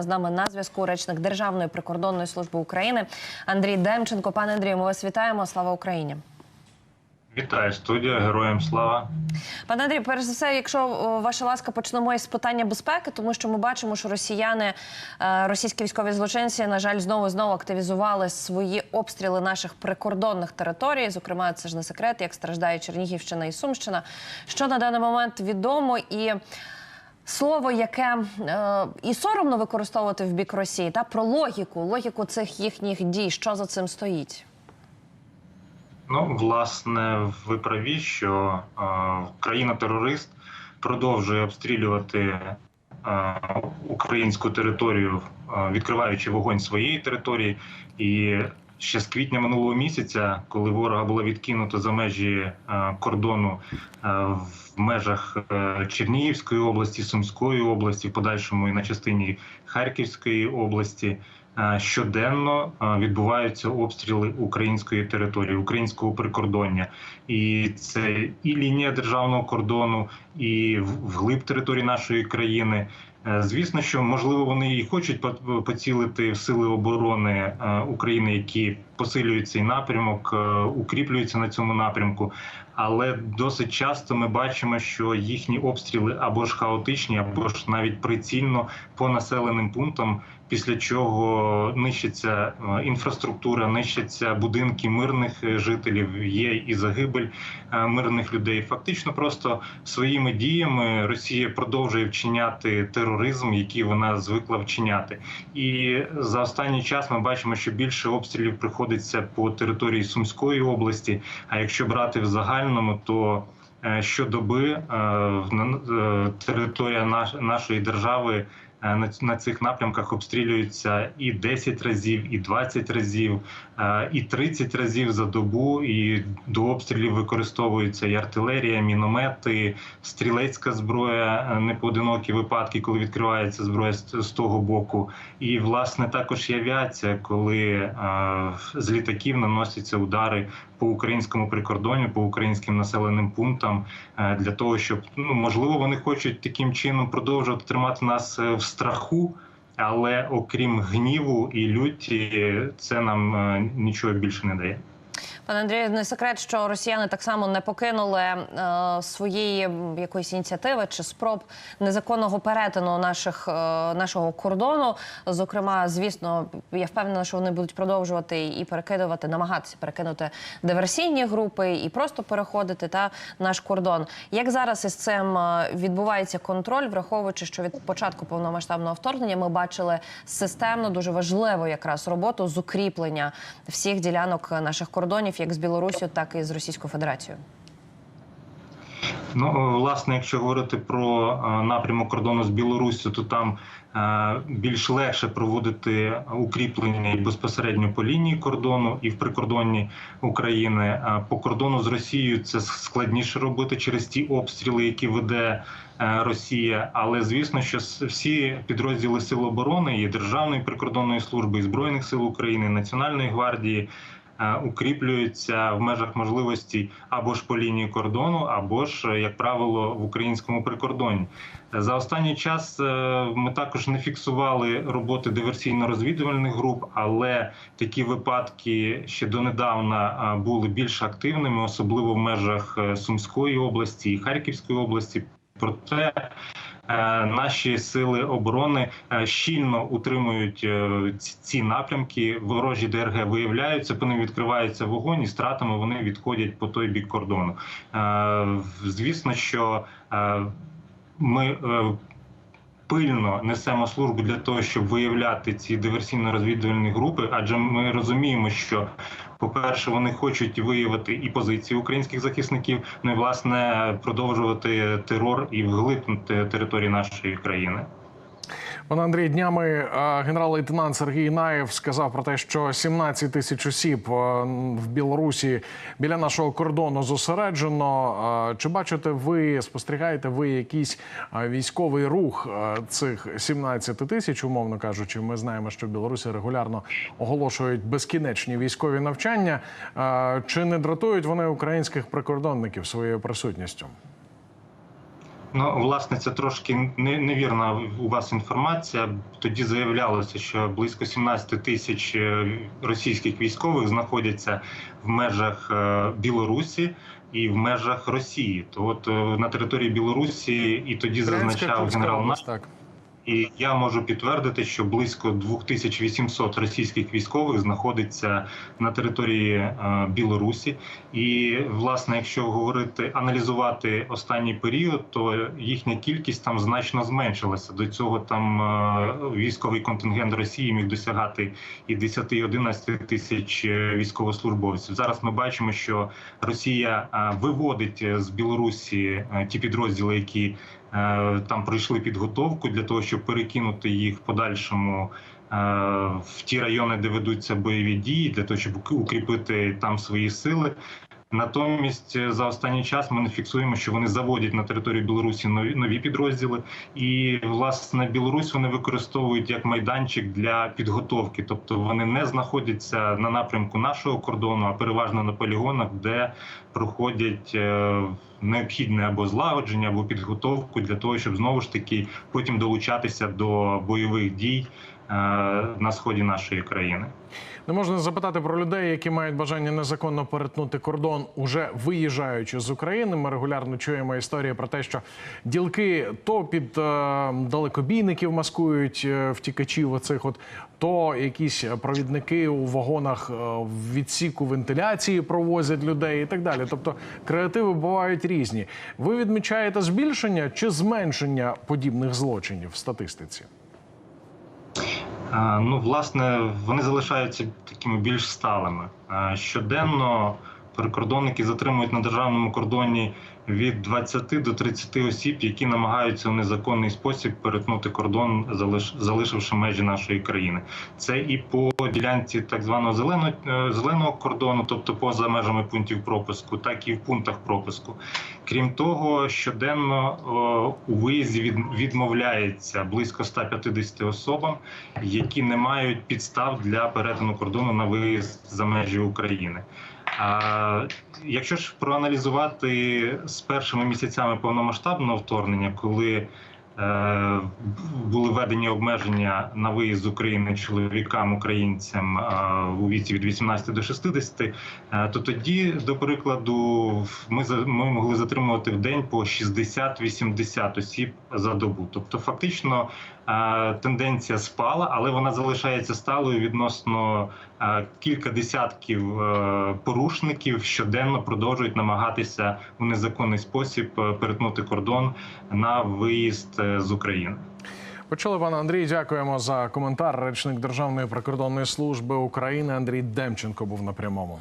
З нами на зв'язку речник Державної прикордонної служби України Андрій Демченко. Пане Андрію, ми вас вітаємо. Слава Україні. Вітаю студія, героям слава. Пане Андрію, перш за все, якщо ваша ласка, почнемо із питання безпеки, тому що ми бачимо, що росіяни, е, російські військові злочинці, на жаль, знову знову активізували свої обстріли наших прикордонних територій. Зокрема, це ж не секрет, як страждає Чернігівщина і Сумщина. Що на даний момент відомо і. Слово, яке е, і соромно використовувати в бік Росії, та про логіку, логіку цих їхніх дій, що за цим стоїть. Ну, власне, ви праві, що е, країна-терорист продовжує обстрілювати е, українську територію, е, відкриваючи вогонь своєї території. І ще з квітня минулого місяця, коли ворога було відкинуто за межі е, кордону е, в межах е, Чернігівської області, Сумської області, в подальшому і на частині Харківської області. Щоденно відбуваються обстріли української території, українського прикордоння, і це і лінія державного кордону, і вглиб території нашої країни. Е, Звісно, що можливо вони і хочуть по- поцілити сили оборони е, України, які посилюють цей напрямок, е, укріплюються на цьому напрямку. Але досить часто ми бачимо, що їхні обстріли або ж хаотичні, або ж навіть прицільно по населеним пунктам, після чого нищиться е, інфраструктура, нищаться будинки мирних е, жителів. Є і загибель мирних людей. Фактично, просто своїми діями Росія продовжує вчиняти тероризм, який вона звикла вчиняти. І за останній час ми бачимо, що більше обстрілів приходиться по території Сумської області. А якщо брати в загальному, то е, щодоби е, е, територія наш- нашої держави на, на цих напрямках обстрілюється і 10 разів, і 20 разів, е, і 30 разів за добу. І до обстрілів використовується і артилерія, міномети, стрілецька зброя, е, непоодинокі випадки, коли відкривається зброя з, того боку. І власне також і авіація, коли е, з літаків наносяться удари по українському прикордонню, по українським населеним пунктам, е, для того, щоб ну можливо вони хочуть таким чином продовжувати тримати нас е, в страху. Але окрім гніву і люті, це нам е, нічого більше не дає. Пане Андрію, не секрет, що росіяни так само не покинули е, своєї якоїсь ініціативи чи спроб незаконного перетину наших е, нашого кордону. Зокрема, звісно, я впевнена, що вони будуть продовжувати і перекидувати, намагатися перекинути диверсійні групи і просто переходити та наш кордон. Як зараз із цим е, відбувається контроль, враховуючи, що від початку повномасштабного вторгнення ми бачили системно дуже важливу якраз роботу з укріплення всіх ділянок наших кордонів, як з Білорусі, так і з Російською Федерацією. Ну, власне, якщо говорити про е, напрямок кордону з Білоруссю, то там е, більш легше проводити укріплення і безпосередньо по лінії кордону і в прикордонні України. А по кордону з Росією це складніше робити через ті обстріли, які веде е, Росія. Але звісно, що всі підрозділи Сил оборони і Державної прикордонної служби, і Збройних сил України, і Національної гвардії е, укріплюються в межах можливості або ж по лінії кордону, або ж, е, як правило, в українському прикордонні. За останній час е, ми також не фіксували роботи диверсійно-розвідувальних груп, але такі випадки ще донедавна е, були більш активними, особливо в межах е, Сумської області і Харківської області. Проте е, наші сили оборони е, щільно утримують е, ці- напрямки. Ворожі ДРГ виявляються, по ним відкривається вогонь, і стратами вони відходять по той бік кордону. Е, Звісно, що е, ми е, пильно несемо службу для того, щоб виявляти ці диверсійно-розвідувальні групи, адже ми розуміємо, що. По-перше, вони хочуть виявити і позиції українських захисників, ну і власне продовжувати терор і вглибнути території нашої країни. Пане Андрій, днями е, генерал-лейтенант Сергій Наєв сказав про те, що 17 тисяч осіб е, в Білорусі біля нашого кордону зосереджено. Е, Чи бачите ви, спостерігаєте ви якийсь військовий рух цих 17 тисяч, умовно кажучи? Ми знаємо, що в Білорусі регулярно оголошують безкінечні військові навчання. Чи не дратують вони українських прикордонників своєю присутністю? Ну, власне, це трошки не- невірна у вас інформація. Тоді заявлялося, що близько 17 тисяч е, російських військових знаходяться в межах е, Білорусі і в межах Росії. То от е, на території Білорусі і тоді зазначав генерал так. І я можу підтвердити, що близько 2800 російських військових знаходиться на території е, Білорусі. І власне, якщо говорити аналізувати останній період, то їхня кількість там значно зменшилася. До цього там е, військовий контингент Росії міг досягати і 10-11 тисяч е, військовослужбовців. Зараз ми бачимо, що Росія виводить з Білорусі ті підрозділи, які там пройшли підготовку для того, щоб перекинути їх подальшому е, в ті райони, де ведуться бойові дії, для того, щоб укріпити там свої сили. Натомість е, за останній час ми не фіксуємо, що вони заводять на територію Білорусі нові нові підрозділи, і власне Білорусь вони використовують як майданчик для підготовки, тобто вони не знаходяться на напрямку нашого кордону, а переважно на полігонах, де проходять е, необхідне або злагодження, або підготовку для того, щоб знову ж таки потім долучатися до бойових дій на сході нашої країни. Не можна запитати про людей, які мають бажання незаконно перетнути кордон, уже виїжджаючи з України. Ми регулярно чуємо історії про те, що ділки то під е, далекобійників маскують е, втікачів, оцих от то якісь провідники у вагонах е, в відсіку вентиляції провозять людей і так далі. Тобто креативи бувають різні. Ви відмічаєте збільшення чи зменшення подібних злочинів в статистиці? А, Ну, власне, вони залишаються такими більш сталими. Щоденно прикордонники затримують на державному кордоні від 20 до 30 осіб, які намагаються у незаконний спосіб перетнути кордон, залиш- залишивши межі нашої країни. Це і по ділянці так званого зеленого, е, зеленого кордону, тобто поза межами пунктів пропуску, так і в пунктах пропуску. Крім того, щоденно о, у виїзді від, відмовляється близько 150 особам, які не мають підстав для перетину кордону на виїзд за межі України. Якщо ж проаналізувати з першими місяцями повномасштабного вторгнення, коли е, були введені обмеження на виїзд з України чоловікам українцям у віці від 18 до 60, е, то тоді, до прикладу, ми ми могли затримувати в день по 60-80 осіб за добу. Тобто, фактично тенденція спала, але вона залишається сталою відносно кілька десятків е, порушників щоденно продовжують намагатися у незаконний спосіб е, перетнути кордон на виїзд е, з України. Почули пане Андрій. Дякуємо за коментар. Речник Державної прикордонної служби України Андрій Демченко був на прямому.